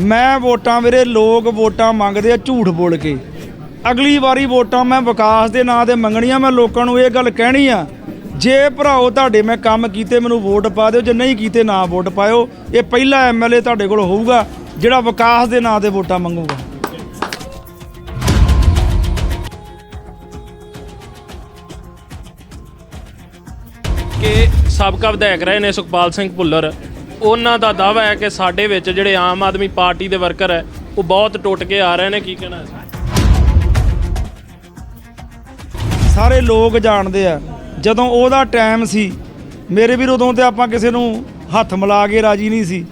ਮੈਂ ਵੋਟਾਂ ਵੀਰੇ, ਲੋਕ ਵੋਟਾਂ ਮੰਗਦੇ ਆ ਝੂਠ ਬੋਲ ਕੇ। ਅਗਲੀ ਵਾਰੀ ਵੋਟਾਂ ਮੈਂ ਵਿਕਾਸ ਦੇ ਨਾਂ ਤੇ ਮੰਗਣੀਆਂ, ਮੈਂ ਲੋਕਾਂ ਨੂੰ ਇਹ ਗੱਲ ਕਹਿਣੀ ਆ, ਜੇ ਭਰਾਓ ਤੁਹਾਡੇ ਮੈਂ ਕੰਮ ਕੀਤੇ, ਮੈਨੂੰ ਵੋਟ ਪਾ ਦਿਓ, ਜੇ ਨਹੀਂ ਕੀਤੇ ਨਾ ਵੋਟ ਪਾਇਓ। ਇਹ ਪਹਿਲਾ ਐਮਐਲਏ ਤੁਹਾਡੇ ਕੋਲ ਹੋਊਗਾ, ਜਿਹੜਾ ਵਿਕਾਸ ਦੇ ਨਾਂ ਤੇ ਵੋਟਾਂ ਮੰਗੂਗਾ। ਕਿ ਸਾਬਕਾ ਵਿਧਾਇਕ ਰਹੇ ਨੇ ਸੁਖਪਾਲ ਸਿੰਘ ਭੁੱਲਰ। ਉਹਨਾਂ ਦਾ ਦਾਅਵਾ ਹੈ ਕਿ ਸਾਡੇ ਵਿੱਚ ਜਿਹੜੇ ਆਮ ਆਦਮੀ ਪਾਰਟੀ ਦੇ ਵਰਕਰ ਹੈ ਉਹ ਬਹੁਤ ਟੁੱਟ ਕੇ ਆ ਰਹੇ ਨੇ ਕੀ ਕਹਿਣਾ ਸਾਰੇ ਲੋਕ ਜਾਣਦੇ ਆ ਜਦੋਂ ਉਹਦਾ ਟਾਈਮ ਸੀ ਮੇਰੇ ਵੀਰ ਉਦੋਂ ਤੇ ਆਪਾਂ ਕਿਸੇ ਨੂੰ ਹੱਥ ਮਿਲਾ ਕੇ ਰਾਜੀ ਨਹੀਂ ਸੀ।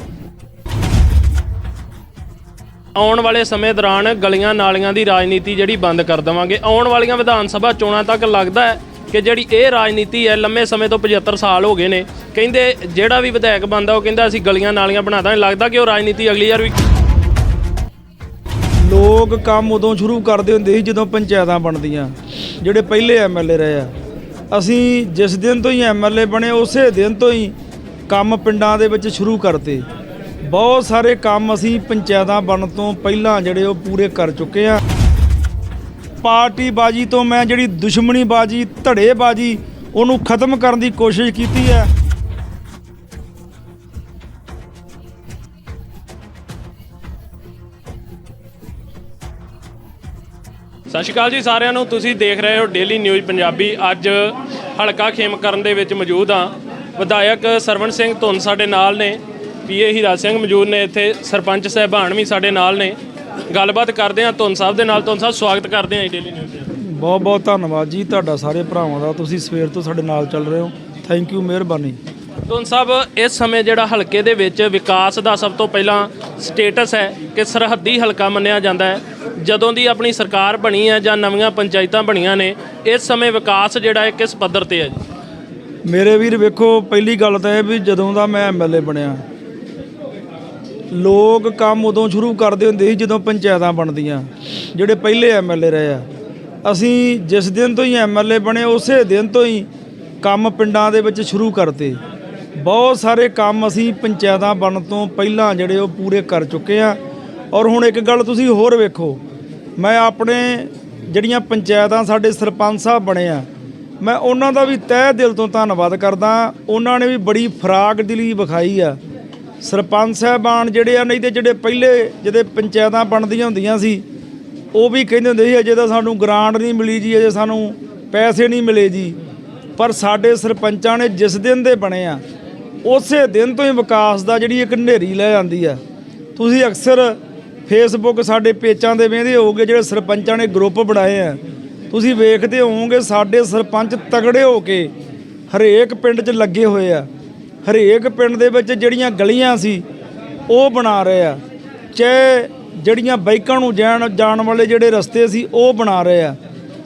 ਆਉਣ ਵਾਲੇ ਸਮੇਂ ਦੌਰਾਨ ਗਲੀਆਂ ਨਾਲੀਆਂ ਦੀ ਰਾਜਨੀਤੀ ਜਿਹੜੀ ਬੰਦ ਕਰ ਦੇਵਾਂਗੇ। ਆਉਣ ਵਾਲੀਆਂ ਵਿਧਾਨ ਸਭਾ ਚੋਣਾਂ ਤੱਕ ਲੱਗਦਾ ਹੈ ਕਿ ਜਿਹੜੀ ਇਹ ਰਾਜਨੀਤੀ ਹੈ ਲੰਮੇ ਸਮੇਂ ਤੋਂ 75 ਸਾਲ ਹੋ ਗਏ ਨੇ, ਕਹਿੰਦੇ ਜਿਹੜਾ ਵੀ ਵਿਧਾਇਕ ਬਣਦਾ ਉਹ ਕਹਿੰਦਾ ਅਸੀਂ ਗਲੀਆਂ ਨਾਲੀਆਂ ਬਣਾ ਦਾਂਗੇ, ਲੱਗਦਾ ਕਿ ਉਹ ਰਾਜਨੀਤੀ ਅਗਲੀ ਵਾਰ ਵੀ ਲੋਕ ਕੰਮ ਉਦੋਂ ਸ਼ੁਰੂ ਕਰਦੇ ਹੁੰਦੇ ਸੀ ਜਦੋਂ ਪੰਚਾਇਤਾਂ ਬਣਦੀਆਂ, ਜਿਹੜੇ ਪਹਿਲੇ ਐਮਐਲਏ ਰਹੇ ਆ। ਅਸੀਂ ਜਿਸ ਦਿਨ ਤੋਂ ਹੀ ਐਮਐਲਏ ਬਣੇ, ਉਸੇ ਦਿਨ ਤੋਂ ਹੀ ਕੰਮ ਪਿੰਡਾਂ ਦੇ ਵਿੱਚ ਸ਼ੁਰੂ ਕਰਤੇ। ਬਹੁਤ ਸਾਰੇ ਕੰਮ ਅਸੀਂ ਪੰਚਾਇਤਾਂ ਬਣਨ ਤੋਂ ਪਹਿਲਾਂ ਜਿਹੜੇ ਉਹ ਪੂਰੇ ਕਰ ਚੁੱਕੇ ਆ। ਪਾਰਟੀ ਬਾਜੀ ਤੋਂ ਮੈਂ ਜਿਹੜੀ ਦੁਸ਼ਮਣੀ ਬਾਜੀ ਧੜੇ ਬਾਜੀ ਉਹਨੂੰ ਖਤਮ ਕਰਨ ਦੀ ਕੋਸ਼ਿਸ਼ ਕੀਤੀ ਹੈ। ਸਤਿ ਸ਼੍ਰੀ ਅਕਾਲ ਜੀ ਸਾਰਿਆਂ ਨੂੰ। ਤੁਸੀਂ ਦੇਖ ਰਹੇ ਹੋ ਡੇਲੀ ਨਿਊਜ਼ ਪੰਜਾਬੀ। ਅੱਜ ਹਲਕਾ ਖੇਮ ਕਰਨ ਦੇ ਵਿੱਚ ਮੌਜੂਦ ਹਾਂ। ਵਿਧਾਇਕ ਸਰਵਣ ਸਿੰਘ ਧੁੰਨ ਸਾਡੇ ਨਾਲ ਨੇ। ਪੀਏ ਹੀਰਾ ਸਿੰਘ ਮੌਜੂਦ ਨੇ ਇੱਥੇ। ਸਰਪੰਚ ਸਾਹਿਬਾਨ ਵੀ ਸਾਡੇ ਨਾਲ ਨੇ। ਗੱਲਬਾਤ ਕਰਦੇ ਹਾਂ ਧੁੰਨ ਸਾਹਿਬ ਦੇ ਨਾਲ। ਧੁੰਨ ਸਾਹਿਬ ਸਵਾਗਤ ਕਰਦੇ ਹਾਂ ਡੇਲੀ ਨਿਊਜ਼ ਦੇ ਬਹੁਤ ਬਹੁਤ ਧੰਨਵਾਦ ਜੀ ਤੁਹਾਡਾ ਸਾਰੇ ਭਰਾਵਾਂ ਦਾ। ਤੁਸੀਂ ਸਵੇਰ ਤੋਂ ਸਾਡੇ ਨਾਲ ਚੱਲ ਰਹੇ ਹੋ। ਥੈਂਕ ਯੂ ਮਿਹਰਬਾਨੀ। ਧੁੰਨ ਸਾਹਿਬ ਇਸ ਸਮੇਂ ਜਿਹੜਾ ਹਲਕੇ ਦੇ ਵਿੱਚ ਵਿਕਾਸ ਦਾ ਸਭ ਤੋਂ ਪਹਿਲਾਂ ਸਟੇਟਸ ਹੈ ਕਿ ਸਰਹੱਦੀ ਹਲਕਾ ਮੰਨਿਆ ਜਾਂਦਾ ਹੈ। ਜਦੋਂ ਦੀ ਆਪਣੀ ਸਰਕਾਰ ਬਣੀ ਹੈ ਜਾਂ ਨਵੀਆਂ ਪੰਚਾਇਤਾਂ ਬਣੀਆਂ ਨੇ ਇਸ ਸਮੇਂ ਵਿਕਾਸ ਜਿਹੜਾ ਹੈ ਕਿਸ ਪੱਧਰ ਤੇ ਹੈ ਜੀ? ਮੇਰੇ ਵੀਰ ਵੇਖੋ ਪਹਿਲੀ ਗੱਲ ਤਾਂ ਇਹ ਵੀ ਜਦੋਂ ਦਾ ਮੈਂ ਐਮਐਲਏ ਬਣਿਆ ਲੋਕ ਕੰਮ ਉਦੋਂ ਸ਼ੁਰੂ ਕਰਦੇ ਹੁੰਦੇ ਸੀ ਜਦੋਂ ਪੰਚਾਇਤਾਂ ਬਣਦੀਆਂ, ਜਿਹੜੇ ਪਹਿਲੇ ਐਮਐਲਏ ਰਹੇ ਆ। ਅਸੀਂ ਜਿਸ ਦਿਨ ਤੋਂ ਹੀ ਐਮਐਲਏ ਬਣੇ, ਉਸੇ ਦਿਨ ਤੋਂ ਹੀ ਕੰਮ ਪਿੰਡਾਂ ਦੇ ਵਿੱਚ ਸ਼ੁਰੂ ਕਰਤੇ। ਬਹੁਤ ਸਾਰੇ ਕੰਮ ਅਸੀਂ ਪੰਚਾਇਤਾਂ ਬਣਨ ਤੋਂ ਪਹਿਲਾਂ ਜਿਹੜੇ ਉਹ ਪੂਰੇ ਕਰ ਚੁੱਕੇ ਆ। ਔਰ ਹੁਣ ਇੱਕ ਗੱਲ ਤੁਸੀਂ ਹੋਰ ਵੇਖੋ, ਮੈਂ ਆਪਣੇ ਜਿਹੜੀਆਂ ਪੰਚਾਇਤਾਂ ਸਾਡੇ ਸਰਪੰਚ ਸਾਹਿਬ ਬਣੇ ਆ, ਮੈਂ ਉਹਨਾਂ ਦਾ ਵੀ ਤਹਿ ਦਿਲ ਤੋਂ ਧੰਨਵਾਦ ਕਰਦਾ। ਉਹਨਾਂ ਨੇ ਵੀ ਬੜੀ ਫਰਾਗ ਦਿਲੀ ਵਿਖਾਈ ਆ। ਸਰਪੰਚ ਸਾਹਿਬਾਨ ਜਿਹੜੇ ਆ, ਨਹੀਂ ਤੇ ਜਿਹੜੇ ਪਹਿਲੇ ਜਿਹਦੇ ਪੰਚਾਇਤਾਂ ਬਣਦੀਆਂ ਹੁੰਦੀਆਂ ਸੀ, ਉਹ ਵੀ ਕਹਿੰਦੇ ਹੁੰਦੇ ਸੀ, ਅਜੇ ਤਾਂ ਸਾਨੂੰ ਗ੍ਰਾਂਟ ਨਹੀਂ ਮਿਲੀ ਜੀ, ਅਜੇ ਸਾਨੂੰ ਪੈਸੇ ਨਹੀਂ ਮਿਲੇ ਜੀ। ਪਰ ਸਾਡੇ ਸਰਪੰਚਾਂ ਨੇ ਜਿਸ ਦਿਨ ਦੇ ਬਣੇ ਆ, ਉਸੇ ਦਿਨ ਤੋਂ ਹੀ ਵਿਕਾਸ ਦਾ ਜਿਹੜੀ ਇੱਕ ਹਨੇਰੀ ਲੈ ਜਾਂਦੀ ਆ। ਤੁਸੀਂ ਅਕਸਰ ਫੇਸਬੁੱਕ ਸਾਡੇ ਪੇਜਾਂ ਦੇ ਵੇਂਦੇ ਹੋਗੇ ਜਿਹੜੇ ਸਰਪੰਚਾਂ ਨੇ ਗਰੁੱਪ ਬਣਾਏ ਆ। ਤੁਸੀਂ ਵੇਖਦੇ ਹੋਵੋਗੇ, ਸਾਡੇ ਸਰਪੰਚ ਤਗੜੇ ਹੋ ਕੇ ਹਰੇਕ ਪਿੰਡ 'ਚ ਲੱਗੇ ਹੋਏ ਆ। ਹਰੇਕ ਪਿੰਡ ਦੇ ਵਿੱਚ ਜਿਹੜੀਆਂ ਗਲੀਆਂ ਸੀ, ਉਹ ਬਣਾ ਰਹੇ ਆ। ਚਾਹੇ ਜਿਹੜੀਆਂ ਬਾਈਕਾਂ ਨੂੰ ਜਾਣ ਜਾਣ ਵਾਲੇ ਜਿਹੜੇ ਰਸਤੇ ਸੀ, ਉਹ ਬਣਾ ਰਹੇ ਆ।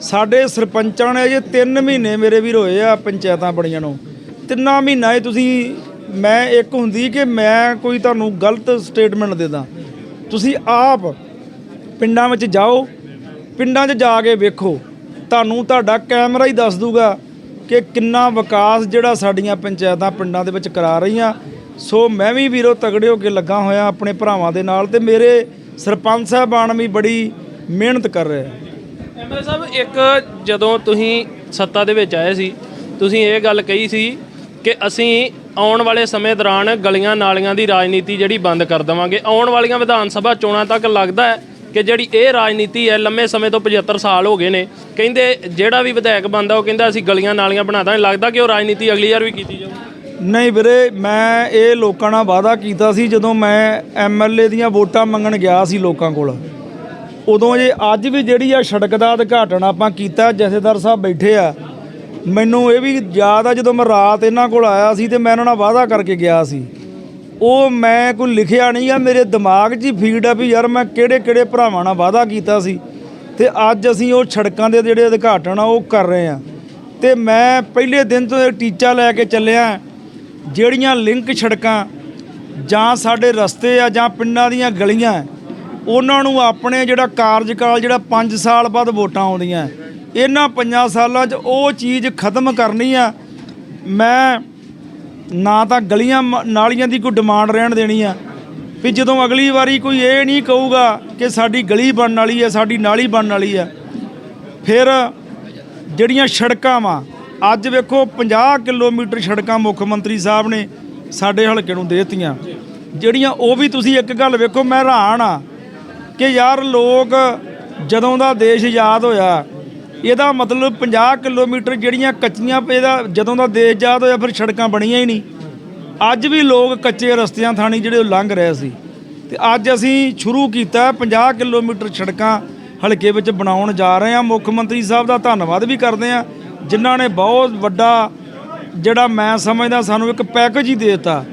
ਸਾਡੇ ਸਰਪੰਚਾਂ ਨੇ ਅਜੇ 3 ਮਹੀਨੇ ਮੇਰੇ ਵੀਰ ਹੋਏ ਆ ਪੰਚਾਇਤਾਂ ਬਣੀਆਂ ਨੂੰ। ਤਿੰਨਾਂ ਮਹੀਨਾ 'ਚ ਤੁਸੀਂ, ਮੈਂ ਇੱਕ ਹੁੰਦੀ ਕਿ ਮੈਂ ਕੋਈ ਤੁਹਾਨੂੰ ਗਲਤ ਸਟੇਟਮੈਂਟ ਦੇ ਦਾਂ ਤੁਸੀਂ ਆਪ ਪਿੰਡਾਂ ਵਿੱਚ ਜਾਓ, ਪਿੰਡਾਂ 'ਚ ਜਾ ਕੇ ਵੇਖੋ। ਤੁਹਾਨੂੰ ਤੁਹਾਡਾ ਕੈਮਰਾ ਹੀ ਦੱਸ ਦੂਗਾ ਕਿ ਕਿੰਨਾ ਵਿਕਾਸ ਜਿਹੜਾ ਸਾਡੀਆਂ ਪੰਚਾਇਤਾਂ ਪਿੰਡਾਂ ਦੇ ਵਿੱਚ ਕਰਾ ਰਹੀਆਂ। ਸੋ ਮੈਂ ਵੀ ਵੀਰੋ ਤਗੜੇ ਹੋ ਕੇ ਲੱਗਾ ਹੋਇਆ ਆਪਣੇ ਭਰਾਵਾਂ ਦੇ ਨਾਲ ਤੇ ਮੇਰੇ ਸਰਪੰਚ ਸਾਹਿਬਾਨ ਵੀ ਬੜੀ ਮਿਹਨਤ ਕਰ ਰਹੇ ਆ। ਐਮਐਲਏ ਸਾਹਿਬ, ਇੱਕ ਜਦੋਂ ਤੁਸੀਂ ਸੱਤਾ ਦੇ ਵਿੱਚ ਆਏ ਸੀ, ਤੁਸੀਂ ਇਹ ਗੱਲ ਕਹੀ ਸੀ ਕਿ ਅਸੀਂ ਆਉਣ ਵਾਲੇ ਸਮੇਂ ਦੌਰਾਨ ਗਲੀਆਂ ਨਾਲੀਆਂ ਦੀ ਰਾਜਨੀਤੀ ਜਿਹੜੀ ਬੰਦ ਕਰ ਦੇਵਾਂਗੇ। ਆਉਣ ਵਾਲੀਆਂ ਵਿਧਾਨ ਸਭਾ ਚੋਣਾਂ ਤੱਕ ਲੱਗਦਾ ਹੈ। ਕਿ ਜਿਹੜੀ ਇਹ ਰਾਜਨੀਤੀ ਹੈ ਲੰਮੇ ਸਮੇਂ ਤੋਂ 75 ਸਾਲ ਹੋ ਗਏ ਨੇ, ਕਹਿੰਦੇ ਜਿਹੜਾ ਵੀ ਵਿਧਾਇਕ ਬਣਦਾ ਉਹ ਕਹਿੰਦਾ ਅਸੀਂ ਗਲੀਆਂ ਨਾਲੀਆਂ ਬਣਾ ਦਾਂਗੇ, ਲੱਗਦਾ ਕਿ ਉਹ ਰਾਜਨੀਤੀ ਅਗਲੀ ਵਾਰ ਵੀ ਕੀਤੀ ਜਾਊਗੀ ਨਹੀਂ ਵੀਰੇ, ਮੈਂ ਇਹ ਲੋਕਾਂ ਨਾਲ ਵਾਅਦਾ ਕੀਤਾ ਸੀ ਜਦੋਂ ਮੈਂ ਐਮਐਲਏ ਦੀਆਂ ਵੋਟਾਂ ਮੰਗਣ ਗਿਆ ਸੀ ਲੋਕਾਂ ਕੋਲ। ਉਦੋਂ ਜੇ ਅੱਜ ਵੀ ਜਿਹੜੀ ਆ ਸੜਕ ਦਾ ਉਦਘਾਟਨ ਆਪਾਂ ਕੀਤਾ, ਜਥੇਦਾਰ ਸਾਹਿਬ ਬੈਠੇ ਆ, ਮੈਨੂੰ ਇਹ ਵੀ ਯਾਦ ਆ ਜਦੋਂ ਮੈਂ ਰਾਤ ਇਹਨਾਂ ਕੋਲ ਆਇਆ ਸੀ ਤੇ ਮੈਂ ਉਹਨਾਂ ਨਾਲ ਵਾਅਦਾ ਕਰਕੇ ਗਿਆ ਸੀ। ਉਹ ਮੈਂ ਕੋਈ ਲਿਖਿਆ ਨਹੀਂ ਆ, ਮੇਰੇ ਦਿਮਾਗ 'ਚ ਹੀ ਫੀਡ ਆ ਵੀ ਯਾਰ ਮੈਂ ਕਿਹੜੇ ਕਿਹੜੇ ਭਰਾਵਾਂ ਨਾਲ ਵਾਅਦਾ ਕੀਤਾ ਸੀ। ਤੇ ਅੱਜ ਅਸੀਂ ਉਹ ਸੜਕਾਂ ਦੇ ਜਿਹੜੇ ਉਦਘਾਟਨ ਆ, ਉਹ ਕਰ ਰਹੇ ਆ। ਤੇ ਮੈਂ ਪਹਿਲੇ ਦਿਨ ਤੋਂ ਇਹ ਟੀਚਾ ਲੈ ਕੇ ਚੱਲਿਆ ਜਿਹੜੀਆਂ ਲਿੰਕ ਸੜਕਾਂ ਜਾਂ ਸਾਡੇ ਰਸਤੇ ਆ ਜਾਂ ਪਿੰਡਾਂ ਦੀਆਂ ਗਲੀਆਂ ਉਹਨਾਂ ਨੂੰ ਆਪਣੇ ਜਿਹੜਾ ਕਾਰਜਕਾਲ ਜਿਹੜਾ 5 ਸਾਲ ਬਾਅਦ ਵੋਟਾਂ ਆਉਂਦੀਆਂ ਇਹਨਾਂ 5 ਸਾਲਾਂ 'ਚ ਉਹ ਚੀਜ਼ ਖਤਮ ਕਰਨੀ ਆ। ਮੈਂ ਨਾ ਤਾਂ ਗਲੀਆਂ ਮ- ਨਾਲੀਆਂ ਦੀ ਕੋਈ ਡਿਮਾਂਡ ਰਹਿਣ ਦੇਣੀ ਆ। ਵੀ ਜਦੋਂ ਅਗਲੀ ਵਾਰੀ ਕੋਈ ਇਹ ਨਹੀਂ ਕਹੂਗਾ ਕਿ ਸਾਡੀ ਗਲੀ ਬਣਨ ਵਾਲੀ ਹੈ ਸਾਡੀ ਨਾਲੀ ਬਣਨ ਵਾਲੀ ਹੈ ਫਿਰ ਜਿਹੜੀਆਂ ਸੜਕਾਂ ਵਾ, ਅੱਜ ਵੇਖੋ 50 ਕਿਲੋਮੀਟਰ ਸੜਕਾਂ ਮੁੱਖ ਮੰਤਰੀ ਸਾਹਿਬ ਨੇ ਸਾਡੇ ਹਲਕੇ ਨੂੰ ਦੇ ਦਿੱਤੀਆਂ। ਜਿਹੜੀਆਂ ਉਹ ਵੀ ਤੁਸੀਂ ਇੱਕ ਗੱਲ ਵੇਖੋ, ਮੈਂ ਹੈਰਾਨ ਆ ਕਿ ਯਾਰ ਲੋਕ ਜਦੋਂ ਦਾ ਦੇਸ਼ ਆਜ਼ਾਦ ਹੋਇਆ ਇਹਦਾ ਮਤਲਬ 50 ਕਿਲੋਮੀਟਰ ਜਿਹੜੀਆਂ ਕੱਚੀਆਂ ਇਹਦਾ ਜਦੋਂ ਦਾ ਦੇਸ਼ ਆਜ਼ਾਦ ਹੋਇਆ ਫਿਰ ਸੜਕਾਂ ਬਣੀਆਂ ਹੀ ਨਹੀਂ। ਅੱਜ ਵੀ ਲੋਕ ਕੱਚੇ ਰਸਤਿਆਂ ਥਾਣੀ ਜਿਹੜੇ ਉਹ ਲੰਘ ਰਹੇ ਸੀ। ਤੇ ਅੱਜ ਅਸੀਂ ਸ਼ੁਰੂ ਕੀਤਾ 50 ਕਿਲੋਮੀਟਰ ਸੜਕਾਂ ਹਲਕੇ ਵਿੱਚ ਬਣਾਉਣ ਜਾ ਰਹੇ ਹਾਂ। ਮੁੱਖ ਮੰਤਰੀ ਸਾਹਿਬ ਦਾ ਧੰਨਵਾਦ ਵੀ ਕਰਦੇ ਹਾਂ। ਜਿਨ੍ਹਾਂ ਨੇ ਬਹੁਤ ਵੱਡਾ ਜਿਹੜਾ ਮੈਂ ਸਮਝਦਾ ਸਾਨੂੰ ਇੱਕ ਪੈਕੇਜ ਹੀ ਦੇ ਦਿੱਤਾ।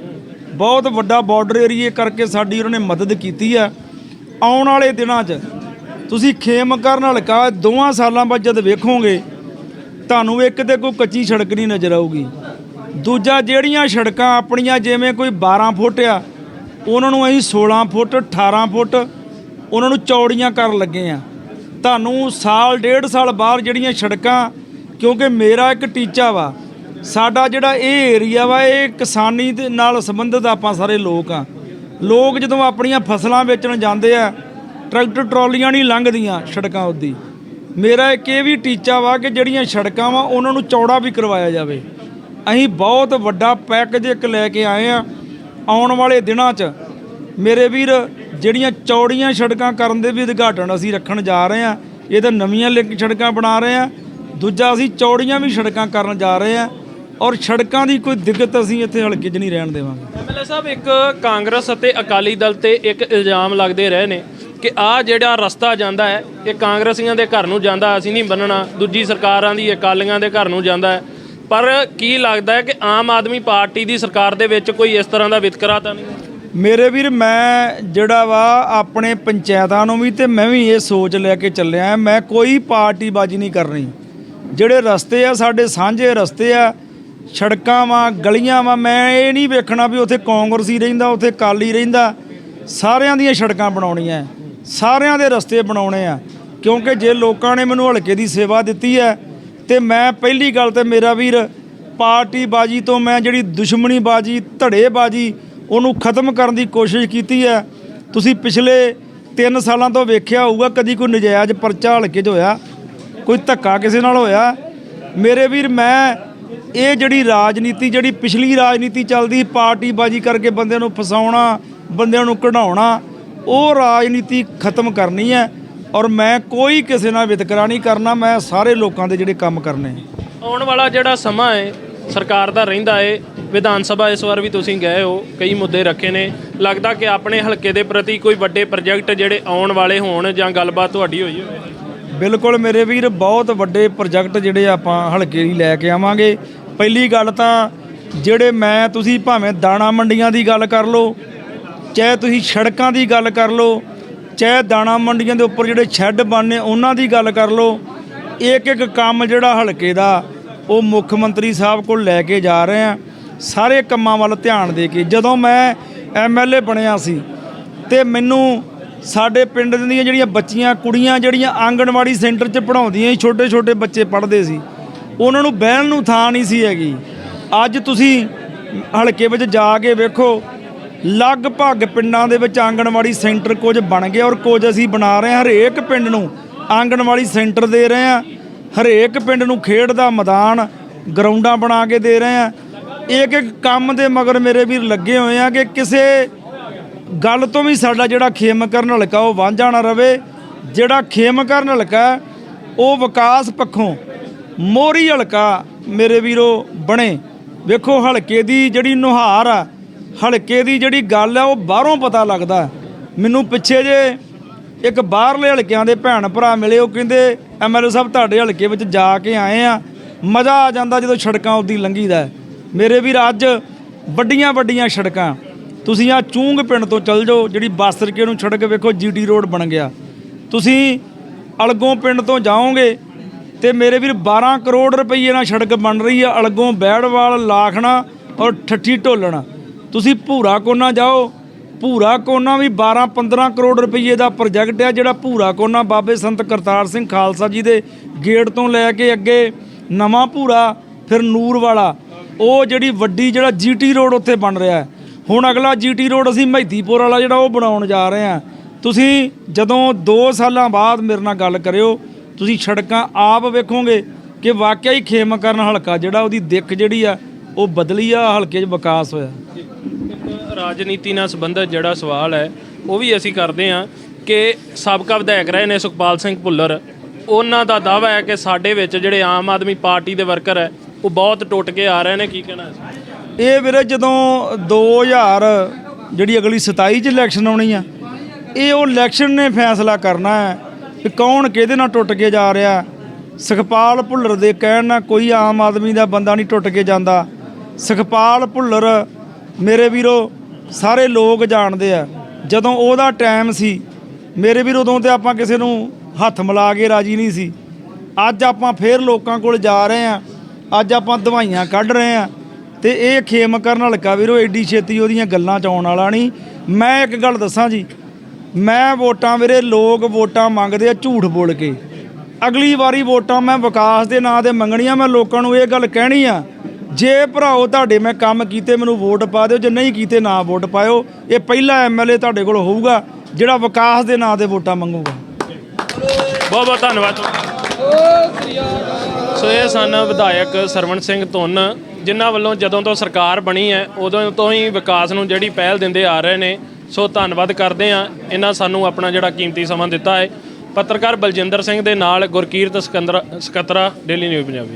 ਬਹੁਤ ਵੱਡਾ ਬਾਰਡਰ ਏਰੀਏ ਕਰਕੇ ਸਾਡੀ ਉਹਨਾਂ ਨੇ ਮਦਦ ਕੀਤੀ ਹੈ। ਆਉਣ ਵਾਲੇ ਦਿਨਾਂ 'ਚ ਤੁਸੀਂ ਖੇਮ ਕਰਨ ਹਲਕਾ ਦੋਵਾਂ ਸਾਲਾਂ ਬਾਅਦ ਜਦ ਵੇਖੋਗੇ, ਤੁਹਾਨੂੰ ਇੱਕ ਤੇ ਕੋਈ ਕੱਚੀ ਸੜਕ ਨਹੀਂ ਨਜ਼ਰ ਆਊਗੀ। ਦੂਜਾ, ਜਿਹੜੀਆਂ ਸੜਕਾਂ ਆਪਣੀਆਂ ਜਿਵੇਂ ਕੋਈ 12 ਫੁੱਟ ਆ, ਉਹਨਾਂ ਨੂੰ ਅਸੀਂ 16 ਫੁੱਟ 18 ਫੁੱਟ, ਉਹਨਾਂ ਨੂੰ ਚੌੜੀਆਂ ਕਰਨ ਲੱਗੇ ਆ। ਤੁਹਾਨੂੰ ਸਾਲ, ਡੇਢ ਸਾਲ ਬਾਅਦ ਜਿਹੜੀਆਂ ਸੜਕਾਂ, ਕਿਉਂਕਿ ਮੇਰਾ ਇੱਕ ਟੀਚਾ ਵਾ, ਸਾਡਾ ਜਿਹੜਾ ਇਹ ਏਰੀਆ ਵਾ, ਇਹ ਕਿਸਾਨੀ ਦੇ ਨਾਲ ਸੰਬੰਧਿਤ ਆਪਾਂ ਸਾਰੇ ਲੋਕ ਆ। ਲੋਕ ਜਦੋਂ ਆਪਣੀਆਂ ਫਸਲਾਂ ਵੇਚਣ ਜਾਂਦੇ ਆ ਟਰੈਕਟਰ ਟਰਾਲੀਆਂ ਨਹੀਂ ਲੰਘਦੀਆਂ ਸੜਕਾਂ ਉੱਦੀ ਮੇਰਾ ਇੱਕ ਇਹ ਵੀ ਟੀਚਾ ਵਾ ਕਿ ਜਿਹੜੀਆਂ ਸੜਕਾਂ ਵਾ, ਉਹਨਾਂ ਨੂੰ ਚੌੜਾ ਵੀ ਕਰਵਾਇਆ ਜਾਵੇ। ਅਸੀਂ ਬਹੁਤ ਵੱਡਾ ਪੈਕੇਜ ਇੱਕ ਲੈ ਕੇ ਆਏ ਆ ਆਉਣ ਵਾਲੇ ਦਿਨਾਂ 'ਚ। ਮੇਰੇ ਵੀਰ, ਜਿਹੜੀਆਂ ਚੌੜੀਆਂ ਸੜਕਾਂ ਕਰਨ ਦੇ ਵੀ ਉਦਘਾਟਨ ਅਸੀਂ ਰੱਖਣ ਜਾ ਰਹੇ ਆ, ਇਹ ਤਾਂ ਨਵੀਆਂ ਲਿੰਕ ਸੜਕਾਂ ਬਣਾ ਰਹੇ ਆ। ਦੂਜਾ, ਅਸੀਂ ਚੌੜੀਆਂ ਵੀ ਸੜਕਾਂ ਕਰਨ ਜਾ ਰਹੇ ਆ ਔਰ ਸੜਕਾਂ ਦੀ ਕੋਈ ਦਿੱਕਤ ਅਸੀਂ ਇੱਥੇ ਹਲਕੇ 'ਚ ਨਹੀਂ ਰਹਿਣ ਦੇਵਾਂਗੇ। ਐਮਐਲਏ ਸਾਹਿਬ, ਇੱਕ ਕਾਂਗਰਸ ਅਤੇ ਅਕਾਲੀ ਦਲ ਤੇ ਇੱਕ ਇਲਜ਼ਾਮ ਲੱਗਦੇ ਰਹੇ ਨੇ। ਕਿ ਆ ਜਿਹੜਾ ਰਸਤਾ ਜਾਂਦਾ ਹੈ, ਇਹ ਕਾਂਗਰਸੀਆਂ ਦੇ ਘਰ ਨੂੰ ਜਾਂਦਾ, ਅਸੀਂ ਨਹੀਂ ਬੰਨਣਾ ਦੂਜੀ ਸਰਕਾਰਾਂ ਦੀ, ਅਕਾਲੀਆਂ ਦੇ ਘਰ ਨੂੰ ਜਾਂਦਾ ਹੈ। ਪਰ ਕੀ ਲੱਗਦਾ ਹੈ ਕਿ ਆਮ ਆਦਮੀ ਪਾਰਟੀ ਦੀ ਸਰਕਾਰ ਦੇ ਵਿੱਚ ਕੋਈ ਇਸ ਤਰ੍ਹਾਂ ਦਾ ਵਿਤਕਰਾ ਤਾਂ ਨਹੀਂ? ਮੇਰੇ ਵੀਰ, ਮੈਂ ਜਿਹੜਾ ਵਾ, ਆਪਣੇ ਪੰਚਾਇਤਾਂ ਨੂੰ ਵੀ ਤੇ ਮੈਂ ਵੀ ਇਹ ਸੋਚ ਲੈ ਕੇ ਚੱਲਿਆ ਮੈਂ ਕੋਈ ਪਾਰਟੀ ਬਾਜੀ ਨਹੀਂ ਕਰਨੀ। ਜਿਹੜੇ ਰਸਤੇ ਆ, ਸਾਡੇ ਸਾਂਝੇ ਰਸਤੇ ਆ, ਸੜਕਾਂ ਵਾ, ਗਲੀਆਂ ਵਾ, ਮੈਂ ਇਹ ਨਹੀਂ ਵੇਖਣਾ ਵੀ ਉੱਥੇ ਕਾਂਗਰਸੀ ਰਹਿੰਦਾ, ਉੱਥੇ ਕਾਲੀ ਰਹਿੰਦਾ। ਸਾਰਿਆਂ ਦੀਆਂ ਸੜਕਾਂ ਬਣਾਉਣੀਆਂ ਸਾਰਿਆਂ ਦੇ ਰਸਤੇ ਬਣਾਉਣੇ ਆ। ਕਿਉਂਕਿ ਜੇ ਲੋਕਾਂ ਨੇ ਮੈਨੂੰ ਹਲਕੇ ਦੀ ਸੇਵਾ ਦਿੱਤੀ ਹੈ ਤੇ ਮੈਂ ਪਹਿਲੀ ਗੱਲ ਤੇ ਮੇਰਾ ਵੀਰ ਪਾਰਟੀ ਬਾਜੀ ਤੋਂ ਮੈਂ ਜਿਹੜੀ ਦੁਸ਼ਮਣੀ ਬਾਜੀ ਧੜੇ ਬਾਜੀ ਉਹਨੂੰ ਖਤਮ ਕਰਨ ਦੀ ਕੋਸ਼ਿਸ਼ ਕੀਤੀ ਹੈ। ਤੁਸੀਂ ਪਿਛਲੇ 3 ਸਾਲਾਂ ਤੋਂ ਵੇਖਿਆ ਹੋਊਗਾ ਕਦੀ ਕੋਈ ਨਜਾਇਜ਼ ਪਰਚਾ ਹਲਕੇ 'ਚ ਹੋਇਆ ਕੋਈ ਧੱਕਾ ਕਿਸੇ ਨਾਲ ਹੋਇਆ। ਮੇਰੇ ਵੀਰ ਮੈਂ ਇਹ ਜਿਹੜੀ ਰਾਜਨੀਤੀ ਜਿਹੜੀ ਪਿਛਲੀ ਰਾਜਨੀਤੀ ਚੱਲਦੀ ਸੀ, ਪਾਰਟੀ ਬਾਜੀ ਕਰਕੇ ਬੰਦਿਆਂ ਨੂੰ ਫਸਾਉਣਾ ਬੰਦਿਆਂ ਨੂੰ ਕਢਾਉਣਾ ਉਹ ਰਾਜਨੀਤੀ ਖਤਮ ਕਰਨੀ ਹੈ ਔਰ ਮੈਂ ਕੋਈ ਕਿਸੇ ਨਾਲ ਵਿਤਕਰਾ ਨਹੀਂ ਕਰਨਾ ਮੈਂ ਸਾਰੇ ਲੋਕਾਂ ਦੇ ਜਿਹੜੇ ਕੰਮ ਕਰਨੇ ਆਉਣ ਵਾਲਾ ਜਿਹੜਾ ਸਮਾਂ ਹੈ ਸਰਕਾਰ ਦਾ ਰਹਿੰਦਾ ਹੈ ਵਿਧਾਨ ਸਭਾ ਇਸ ਵਾਰ ਵੀ ਤੁਸੀਂ ਗਏ ਹੋ ਕਈ ਮੁੱਦੇ ਰੱਖੇ ਨੇ। ਲੱਗਦਾ ਕਿ ਆਪਣੇ ਹਲਕੇ ਦੇ ਪ੍ਰਤੀ ਕੋਈ ਵੱਡੇ ਪ੍ਰੋਜੈਕਟ ਜਿਹੜੇ ਆਉਣ ਵਾਲੇ ਹੋਣ ਜਾਂ ਗੱਲਬਾਤ ਤੁਹਾਡੀ ਹੋਈ ਹੋਵੇ। ਬਿਲਕੁਲ ਮੇਰੇ ਵੀਰ ਬਹੁਤ ਵੱਡੇ ਪ੍ਰੋਜੈਕਟ ਜਿਹੜੇ ਆਪਾਂ ਹਲਕੇ ਲਈ ਲੈ ਕੇ ਆਵਾਂਗੇ। ਪਹਿਲੀ ਗੱਲ ਤਾਂ ਜਿਹੜੇ ਮੈਂ ਤੁਸੀਂ ਭਾਵੇਂ ਦਾਣਾ ਮੰਡੀਆਂ ਦੀ ਗੱਲ ਕਰ ਲਓ ਚਾਹੇ ਤੁਸੀਂ ਸੜਕਾਂ ਦੀ ਗੱਲ ਕਰ ਲਓ, ਚਾਹੇ ਦਾਣਾ ਮੰਡੀਆਂ ਦੇ ਉੱਪਰ ਜਿਹੜੇ ਸ਼ੈੱਡ ਬਣਨੇ, ਉਹਨਾਂ ਦੀ ਗੱਲ ਕਰ ਲਓ ਇੱਕ ਇੱਕ ਕੰਮ ਜਿਹੜਾ ਹਲਕੇ ਦਾ, ਉਹ ਮੁੱਖ ਮੰਤਰੀ ਸਾਹਿਬ ਕੋਲ ਲੈ ਕੇ ਜਾ ਰਹੇ ਆ। ਸਾਰੇ ਕੰਮਾਂ ਵੱਲ ਧਿਆਨ ਦੇ ਕੇ। ਜਦੋਂ ਮੈਂ ਐਮਐਲਏ ਬਣਿਆ ਸੀ, ਤੇ ਮੈਨੂੰ ਸਾਡੇ ਪਿੰਡ ਦੀਆਂ ਜਿਹੜੀਆਂ ਬੱਚੀਆਂ, ਕੁੜੀਆਂ ਜਿਹੜੀਆਂ ਆਂਗਣਵਾੜੀ ਸੈਂਟਰ 'ਚ ਪੜਾਉਂਦੀਆਂ ਸੀ ਛੋਟੇ ਛੋਟੇ ਬੱਚੇ ਪੜ੍ਹਦੇ ਸੀ, ਉਹਨਾਂ ਨੂੰ ਬਹਿਣ ਨੂੰ ਥਾਂ ਨਹੀਂ ਸੀ ਹੈਗੀ। ਅੱਜ ਤੁਸੀਂ ਹਲਕੇ ਵਿੱਚ ਜਾ ਕੇ ਵੇਖੋ ਲਗਭਗ ਪਿੰਡਾਂ ਦੇ ਵਿੱਚ ਆਂਗਣਵਾੜੀ ਸੈਂਟਰ ਕੁਝ ਬਣ ਗਏ ਔਰ ਕੁਝ ਅਸੀਂ ਬਣਾ ਰਹੇ ਹਾਂ। ਹਰੇਕ ਪਿੰਡ ਨੂੰ ਆਂਗਣਵਾੜੀ ਸੈਂਟਰ ਦੇ ਰਹੇ ਹਾਂ। ਹਰੇਕ ਪਿੰਡ ਨੂੰ ਖੇਡ ਦਾ ਮੈਦਾਨ ਗਰਾਊਂਡਾਂ ਬਣਾ ਕੇ ਦੇ ਰਹੇ ਹਾਂ। ਇੱਕ ਇੱਕ ਕੰਮ ਦੇ ਮਗਰ ਮੇਰੇ ਵੀਰ ਲੱਗੇ ਹੋਏ ਆ ਕਿ ਕਿਸੇ ਗੱਲ ਤੋਂ ਵੀ ਸਾਡਾ ਜਿਹੜਾ ਖੇਮ ਕਰਨ ਹਲਕਾ ਉਹ ਵਾਂਝਾ ਨਾ ਰਵੇ। ਜਿਹੜਾ ਖੇਮ ਕਰਨ ਹਲਕਾ ਉਹ ਵਿਕਾਸ ਪੱਖੋਂ ਮੋਰੀ ਹਲਕਾ ਮੇਰੇ ਵੀਰੋ ਬਣੇ। ਵੇਖੋ ਹਲਕੇ ਦੀ ਜਿਹੜੀ ਨੁਹਾਰ ਆ ਹਲਕੇ ਦੀ ਜਿਹੜੀ ਗੱਲ ਹੈ ਉਹ ਬਾਹਰੋਂ ਪਤਾ ਲੱਗਦਾ। ਮੈਨੂੰ ਪਿੱਛੇ ਜੇ ਇੱਕ ਬਾਹਰਲੇ ਹਲਕਿਆਂ ਦੇ ਭੈਣ ਭਰਾ ਮਿਲੇ, ਉਹ ਕਹਿੰਦੇ ਐਮਐਲਏ ਸਾਹਿਬ, ਤੁਹਾਡੇ ਹਲਕੇ ਵਿੱਚ ਜਾ ਕੇ ਆਏ ਆ। ਮਜ਼ਾ ਆ ਜਾਂਦਾ ਜਦੋਂ ਸੜਕਾਂ ਉੱਦੀ ਲੰਘੀਦਾ। ਮੇਰੇ ਵੀਰ, ਅੱਜ ਵੱਡੀਆਂ ਵੱਡੀਆਂ ਸੜਕਾਂ। ਤੁਸੀਂ ਆ ਚੂੰਗ ਪਿੰਡ ਤੋਂ ਚੱਲ ਜਾਓ, ਜਿਹੜੀ ਬਾਸਰਕੇ ਨੂੰ ਛੱਡ ਕੇ ਵੇਖੋ, ਜੀਟੀ ਰੋਡ ਬਣ ਗਿਆ। ਤੁਸੀਂ ਅਲਗੋਂ ਪਿੰਡ ਤੋਂ ਜਾਓਗੇ ਤੇ ਮੇਰੇ ਵੀਰ 12 ਕਰੋੜ ਰੁਪਏ ਨਾਲ ਸੜਕ ਬਣ ਰਹੀ ਆ। ਅਲਗੋਂ ਬੈੜਵਾਲ, ਲਾਖਣਾ ਔਰ ਠੱਠੀ ਢੋਲਣਾ। ਤੁਸੀਂ ਭੂਰਾ ਕੋਨਾ ਜਾਓ, ਭੂਰਾ ਕੋਨਾ ਵੀ 12 15 ਕਰੋੜ ਰੁਪਏ ਦਾ ਪ੍ਰੋਜੈਕਟ ਆ ਜਿਹੜਾ ਭੂਰਾ ਕੋਨਾ ਬਾਬੇ ਸੰਤ ਕਰਤਾਰ ਸਿੰਘ ਖਾਲਸਾ ਜੀ ਦੇ ਗੇਟ ਤੋਂ ਲੈ ਕੇ ਅੱਗੇ ਨਵਾਂ ਭੂਰਾ, ਫਿਰ ਨੂਰ ਵਾਲਾ। ਉਹ ਜਿਹੜੀ ਵੱਡੀ ਜਿਹੜਾ ਜੀਟੀ ਰੋਡ ਉੱਥੇ ਬਣ ਰਿਹਾ ਹੈ। ਹੁਣ ਅਗਲਾ ਜੀਟੀ ਰੋਡ ਅਸੀਂ ਮਹਿਦੀਪੁਰ ਵਾਲਾ ਜਿਹੜਾ ਉਹ ਬਣਾਉਣ ਜਾ ਰਹੇ ਹਾਂ। ਤੁਸੀਂ ਜਦੋਂ 2 ਸਾਲਾਂ ਬਾਅਦ ਮੇਰੇ ਨਾਲ ਗੱਲ ਕਰਿਓ, ਤੁਸੀਂ ਸੜਕਾਂ ਆਪ ਵੇਖੋਗੇ ਕਿ ਵਾਕਿਆ ਹੀ ਖੇਮ ਕਰਨ ਹਲਕਾ ਜਿਹੜਾ ਉਹਦੀ ਦਿੱਖ ਜਿਹੜੀ ਆ ਉਹ ਬਦਲੀ ਆ ਹਲਕੇ 'ਚ ਵਿਕਾਸ ਹੋਇਆ। ਇੱਕ ਰਾਜਨੀਤੀ ਨਾਲ ਸੰਬੰਧਿਤ ਜਿਹੜਾ ਸਵਾਲ ਹੈ ਉਹ ਵੀ ਅਸੀਂ ਕਰਦੇ ਹਾਂ ਕਿ ਸਾਬਕਾ ਵਿਧਾਇਕ ਰਹੇ ਨੇ ਸੁਖਪਾਲ ਸਿੰਘ ਭੁੱਲਰ। ਉਹਨਾਂ ਦਾ ਦਾਅਵਾ ਹੈ ਕਿ ਸਾਡੇ ਵਿੱਚ ਜਿਹੜੇ ਆਮ ਆਦਮੀ ਪਾਰਟੀ ਦੇ ਵਰਕਰ ਹੈ ਉਹ ਬਹੁਤ ਟੁੱਟ ਕੇ ਆ ਰਹੇ ਨੇ। ਕੀ ਕਹਿਣਾ ਇਹ ਵੀਰੇ ਜਦੋਂ 2000 ਜਿਹੜੀ ਅਗਲੀ 27 ਚ ਇਲੈਕਸ਼ਨ ਆਉਣੀ ਆ ਇਹ ਉਹ ਇਲੈਕਸ਼ਨ ਨੇ ਫੈਸਲਾ ਕਰਨਾ ਹੈ ਕਿ ਕੌਣ ਕਿਹਦੇ ਨਾਲ ਟੁੱਟ ਕੇ ਜਾ ਰਿਹਾ। ਸੁਖਪਾਲ ਭੁੱਲਰ ਦੇ ਕਹਿਣ ਨਾਲ ਕੋਈ ਆਮ ਆਦਮੀ ਦਾ ਬੰਦਾ ਨਹੀਂ ਟੁੱਟ ਕੇ ਜਾਂਦਾ। ਸੁਖਪਾਲ ਭੁੱਲਰ, ਮੇਰੇ ਵੀਰੋ, ਸਾਰੇ ਲੋਕ ਜਾਣਦੇ ਆ। ਜਦੋਂ ਉਹਦਾ ਟਾਈਮ ਸੀ, ਮੇਰੇ ਵੀਰ ਉਦੋਂ ਤੇ ਆਪਾਂ ਕਿਸੇ ਨੂੰ ਹੱਥ ਮਿਲਾ ਕੇ ਰਾਜੀ ਨਹੀਂ ਸੀ। ਅੱਜ ਆਪਾਂ ਫੇਰ ਲੋਕਾਂ ਕੋਲ ਜਾ ਰਹੇ ਆ। ਅੱਜ ਆਪਾਂ ਦਵਾਈਆਂ ਕੱਢ ਰਹੇ ਆ। ਤੇ ਇਹ ਖੇਮ ਕਰਨ ਹਲਕਾ ਵੀਰੋ ਐਡੀ ਛੇਤੀ ਉਹਦੀਆਂ ਗੱਲਾਂ ਚ ਆਉਣ ਵਾਲਾ ਨਹੀਂ। ਮੈਂ ਇੱਕ ਗੱਲ ਦੱਸਾਂ ਜੀ, ਮੈਂ ਵੋਟਾਂ ਵੀਰੇ, ਲੋਕ ਵੋਟਾਂ ਮੰਗਦੇ ਆ ਝੂਠ ਬੋਲ ਕੇ। ਅਗਲੀ ਵਾਰੀ ਵੋਟਾਂ ਮੈਂ ਵਿਕਾਸ ਦੇ ਨਾਂ ਤੇ ਮੰਗਣੀਆਂ, ਮੈਂ ਲੋਕਾਂ ਨੂੰ ਇਹ ਗੱਲ ਕਹਿਣੀ ਆ ਜੇ ਭਰਾਓ ਤੁਹਾਡੇ ਮੈਂ ਕੰਮ ਕੀਤੇ, ਮੈਨੂੰ ਵੋਟ ਪਾ ਦਿਓ, ਜੇ ਨਹੀਂ ਕੀਤੇ ਨਾ ਵੋਟ ਪਾਇਓ। ਇਹ ਪਹਿਲਾ ਐਮਐਲਏ ਤੁਹਾਡੇ ਕੋਲ ਹੋਊਗਾ, ਜਿਹੜਾ ਵਿਕਾਸ ਦੇ ਨਾਂ ਤੇ ਵੋਟਾਂ ਮੰਗੂਗਾ। ਬਹੁਤ ਬਹੁਤ ਧੰਨਵਾਦ। ਸੋ ਇਹ ਸਨ ਵਿਧਾਇਕ ਸਰਵਣ ਸਿੰਘ ਧੁੰਨ, ਜਿਨ੍ਹਾਂ ਵੱਲੋਂ ਜਦੋਂ ਤੋਂ ਸਰਕਾਰ ਬਣੀ ਹੈ, ਉਦੋਂ ਤੋਂ ਹੀ ਵਿਕਾਸ ਨੂੰ ਜਿਹੜੀ ਪਹਿਲ ਦਿੰਦੇ ਆ ਰਹੇ ਨੇ। ਸੋ ਧੰਨਵਾਦ ਕਰਦੇ ਆ ਇਹਨਾਂ ਸਾਨੂੰ ਆਪਣਾ ਜਿਹੜਾ ਕੀਮਤੀ ਸਮਾਂ ਦਿੱਤਾ ਹੈ। ਪੱਤਰਕਾਰ ਬਲਜਿੰਦਰ ਸਿੰਘ ਦੇ ਨਾਲ ਗੁਰਕੀਰਤ ਸਕੰਦਰ ਸਕੱਤਰਾ, ਡੇਲੀ ਨਿਊਜ਼ ਪੰਜਾਬੀ।